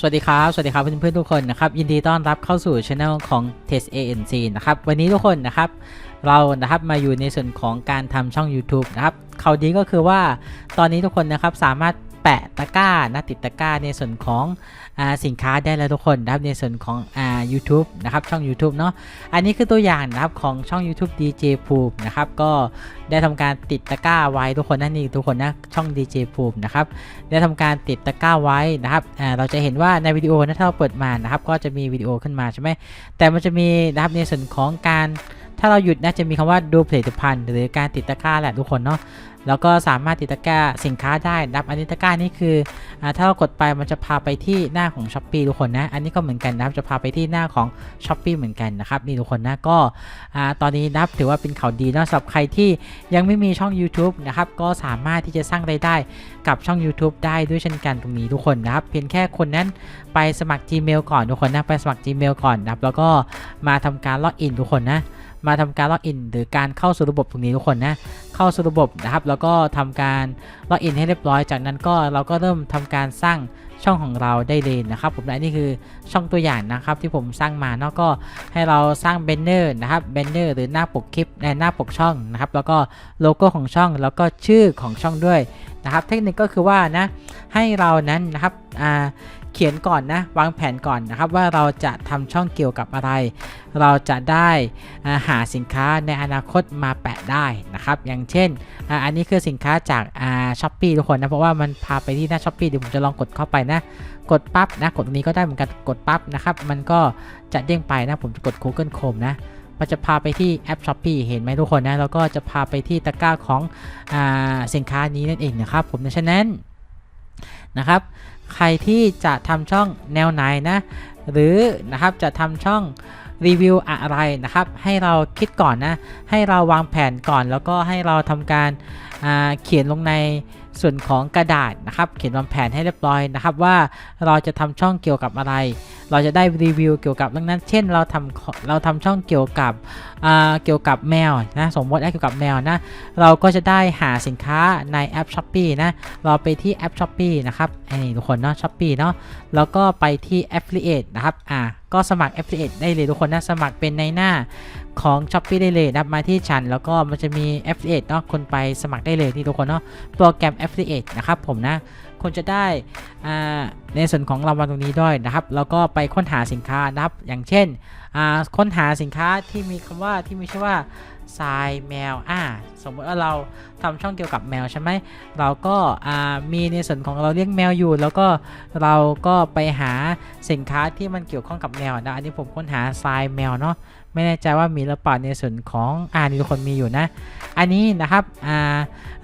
สวัสดีครับ สวัสดีครับเพื่อนๆทุกคนนะครับ ยินดีต้อนรับเข้าสู่ช anel ของ Test ANC นะครับ วันนี้ทุกคนนะครับ เรานะครับมาอยู่ในส่วนของการทำช่อง YouTube นะครับข่าวดีก็คือว่าตอนนี้ทุกคนนะครับสามารถแปะตะกร้านะติดตะกร้าในส่วนของอสินค้าได้แล้วทุกคนนะครับในส่วนของอ ยูทูบนะครับช่อง YouTube เนาะอันนี้คือตัวอย่างนะครับของช่อง YouTube DJ ภูมินะครับก็ได้ทำการติดตะกร้าไว้ทุกคนนั่นนี่ทุกคนนะช่อง DJ ภูมินะครับได้ทำการติดตะกร้าไว้นะครับเราจะเห็นว่าในวิดีโอนะถ้าเราเปิดมานะครับก็จะมีวิดีโอขึ้นมาใช่ไหมแต่มันจะมีนะครับในส่วนของการ ถ้าเราหยุดนะจะมีคำว่าดูผลิตภัณฑ์ หรือการติดตะกร้าแหละทุกคนเนาะแล้วก็สามารถติดตะกร้าสินค้าได้นับอันนี้ตะกร้านี่คืออถ้าเรากดไปมันจะพาไปที่หน้าของ s h อ p e e ทุกคนนะ อันนี้ก็เหมือนกันนับจะพาไปที่หน้าของ s h อ p e e เหมือนกันนะครับนี่ทุกคนนะก็ตอนนี้นับถือว่าเป็นข่าวดีนะสำหรับใครที่ยังไม่มีช่อง YouTube นะครับก็สามารถที่จะสร้างรายได้กับช่อง YouTube ได้ด้วยเช่นกันตรงนี้ทุกคนนะครับเพียงแค่คนนั้นไปสมัคร Gmail ก่อนทุกคนนะไปสมัคร Gmail ก่อนนะครับแล้วก็มาทำการล็อกอินทุกคนนะ มาทำการล็อกอินหรือการเข้าสู่ระบบตรงนี้ทุกคนนะเข้าสู่ระบบนะครับ แล้วก็ทำการล็อกอินให้เรียบร้อย จากนั้นก็เราก็เริ่มทำการสร้างช่องของเราได้เลยนะครับ ผมและนี่คือช่องตัวอย่างนะครับที่ผมสร้างมาเนาะก็ให้เราสร้างแบนเนอร์นะครับแบนเนอร์หรือหน้าปกคลิปในหน้าปกช่องนะครับ แล้วก็โลโก้ของช่องแล้วก็ชื่อของช่องด้วยนะครับ เทคนิคก็คือว่านะให้เรานั้นนะครับอ่า ขียนก่อนนะ วางแผนก่อนนะครับว่าเราจะทำช่องเกี่ยวกับอะไร เราจะได้หาสินค้าในอนาคตมาแปะได้นะครับ อย่างเช่น อันนี้คือสินค้าจากอ่าช้อปปีทุกคนนะ เพราะว่ามันพาไปที่หน้าช้อปปีเดี๋ยวผมจะลองกดเข้าไปนะ กดปั๊บนะ กดตรงนี้ก็ได้เหมือนกัน กดปั๊บนะครับ มันก็จะเด้งไปนะ ผมจะกด Google Chrome นะมันจะพาไปที่แอป s h อ p e e เห็นไหมทุกคนนะ แล้วก็จะพาไปที่ตะกร้าของอาสินค้านี้นั่นเองนะครับ ผมฉะนั้น นะครับ ใครที่จะทำช่องแนวไหนนะ หรือนะครับจะทำช่องรีวิวอะไรนะครับ ให้เราคิดก่อนนะ ให้เราวางแผนก่อน แล้วก็ให้เราทำการาเขียนลงในส่วนของกระดาษนะครับ เขียนวางแผนให้เรียบร้อยนะครับ ว่าเราจะทำช่องเกี่ยวกับอะไร เราจะได้รีวิวเกี่ยวกับเรื่องนั้น เช่นเราทำเราทำช่องเกี่ยวกับเกี่ยวกับแมวนะสมมติว่าเกี่ยวกับแมวนะเราก็จะได้หาสินค้าในแอป s h อ p e e นะเราไปที่แอป s h อ p e e นะครับไอ้นี่ทุกคนเนาะ s h อ p e e เนาะแล้วก็ไปที่ Affiliate นะครับอ่าก็สมัคร Affiliate ได้เลยทุกคนนะสมัครเป็นในหน้าของ s h อ p e e ได้เลยนะมาที่ฉันแล้วก็มันจะมี Affiliate เนาะคนไปสมัครได้เลยที่ทุกคนเนาะโปรแกรม Affiliate นะครับผมนะ คนจะได้ในส่วนของรางวัลตรงนี้ด้วยนะครับ แล้วก็ไปค้นหาสินค้านะครับ อย่างเช่นค้นหาสินค้าที่มีคำว่าที่มีชื่อว่า ทรายแมวอ่าสมมติว่าเราทำช่องเกี่ยวกับแมวใช่ไหมเราก็อ่ามีในส่วนของเราเลี้ยงแมวอยู่ แล้วก็เราก็ไปหาสินค้าที่มันเกี่ยวข้องกับแมวนะอันนี้ผมค้นหาทรายแมวเนาะไม่แน่ใจว่ามีหรือเปล่าในส่วนของอ่านี่ทุกคนมีอยู่นะ อันนี้นะครับอ่า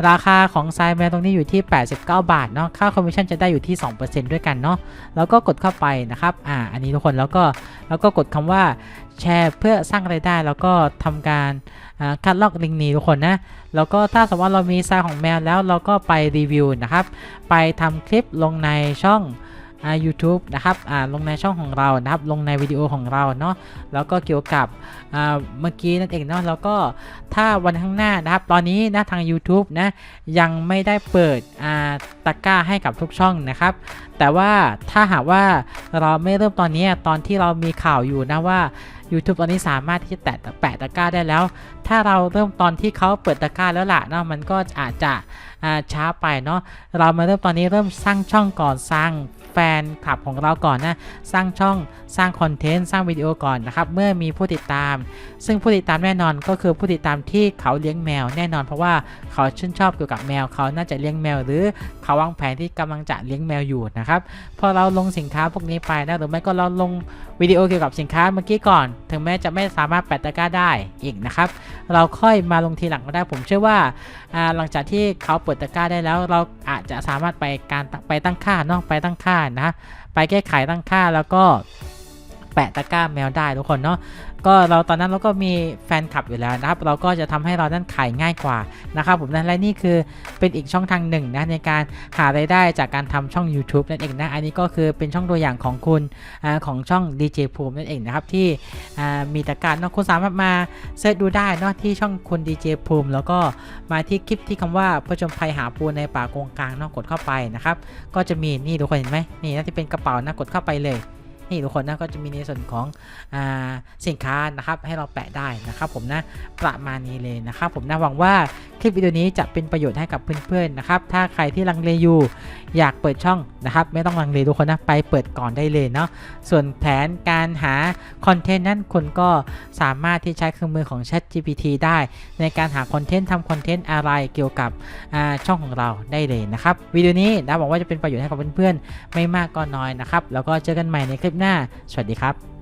ราคาของทรายแมวตรงนี้อยู่ที่ 89 บาทเนาะค่าคอมมิชชั่นจะได้อยู่ที่ 2%ด้วยกันเนาะแล้วก็กดเข้าไปนะครับอ่าอันนี้ทุกคนแล้วก็แล้วก็กดคำว่า แชร์เพื่อสร้างรายได้ แล้วก็ทำการคัดลอกลิงก์นี้ทุกคนนะแล้วก็ถ้าสมมติว่าเรามีทราของแมวแล้วเราก็ไปรีวิวนะครับ ไปทำคลิปลงในช่องอ่า YouTube นะครับลงในช่องของเรานะครับ ลงในวิดีโอของเราเนาะแล้วก็เกี่ยวกับเมื่อกี้นั่นเองเนาะแล้วก็ถ้าวันข้างหน้านะครับ ตอนนี้นะทาง YouTube นะยังไม่ได้เปิดอ่าตะกร้าให้กับทุกช่องนะครับ แต่ว่าถ้าหากว่าเราไม่เริ่มตอนนี้ตอนที่เรามีข่าวอยู่นะว่า YouTube ตอนนี้สามารถที่จะแตะแปะตะกร้าได้แล้ว ถ้าเราเริ่มตอนที่เขาเปิดตะกร้าแล้วล่ะเนาะมันก็อาจจะช้าไปเนาะเรามาเริ่มตอนนี้เริ่มสร้างช่องก่อนสร้างแฟนคลับของเราก่อนนะสร้างช่องสร้างคอนเทนต์สร้างวิดีโอก่อนนะครับเมื่อมีผู้ติดตาม ซึ่งผู้ติดตามแน่นอนก็คือผู้ติดตามที่เขาเลี้ยงแมวแน่นอนเพราะว่าเขาชื่นชอบเกี่ยวกับแมว เขาน่าจะเลี้ยงแมว หรือเขาวางแผนที่กำลังจะเลี้ยงแมวอยู่นะครับพอเราลงสินค้าพวกนี้ไปนะหรือไม่ก็เราลง วิดีโอเกี่ยวกับสินค้าเมื่อกี้ก่อน ถึงแม้จะไม่สามารถแปะตะกร้าได้อีกนะครับ เราค่อยมาลงทีหลังก็ได้ผมเชื่อว่าหลังจากที่เขาเปิดตะกร้าได้แล้ว เราอาจจะสามารถไปการไปตั้งค่าเนาะไปตั้งค่านะ ไปแก้ไขตั้งค่าแล้วก็ แปะตะกร้าแมวได้ทุกคนเนาะก็เราตอนนั้นเราก็มีแฟนคลับอยู่แล้วนะครับ เราก็จะทำให้เรานั้นขายง่ายกว่านะครับผมนะและนี่คือเป็นอีกช่องทางหนึ่งนะในการหารายได้จากการทำช่อง YouTube นั่นเองนะ อันนี้ก็คือเป็นช่องตัวอย่างของคุณอของช่อง DJ ภูมินั่นเองนะครับที่มีตะกร้าเนาะคุณสามารถมาเสิร์ชดูได้เนาะที่ช่องคุณ DJ ภูมิ แล้วก็มาที่คลิปที่คำว่าผจญภัยหาปูในป่ากงกลางเนาะกดเข้าไปนะครับก็จะมีนี่ทุกคนเห็นไหมนี่นะที่เป็นกระเป๋านะกดเข้าไปเลย นี่ทุกคนนะก็จะมีในส่วนของอสินค้านะครับให้เราแปะได้นะครับผมนะประมาณนี้เลยนะครับผมนะหวังว่าคลิปวิดีโอนี้จะเป็นประโยชน์ให้กับเพื่อนๆนะครับถ้าใครที่ลังเลอยู่อยากเปิดช่องนะครับไม่ต้องลังเลทุกคนนะไปเปิดก่อนได้เลยเนาะส่วนแผนการหาคอนเทนต์นั้นคุณก็สามารถที่ใช้เครื่องมือของ Chat GPT ได้ ในการหาคอนเทนต์ทำคอนเทนต์อะไรเกี่ยวกับช่องของเราได้เลยนะครับวิดีโอนี้นะหวังว่าจะเป็นประโยชน์ให้กับเพื่อนๆไม่มากก็น้อยนะครับแล้วก็เจอกันใหม่ในคลิปหน้าหน้า สวัสดีครับ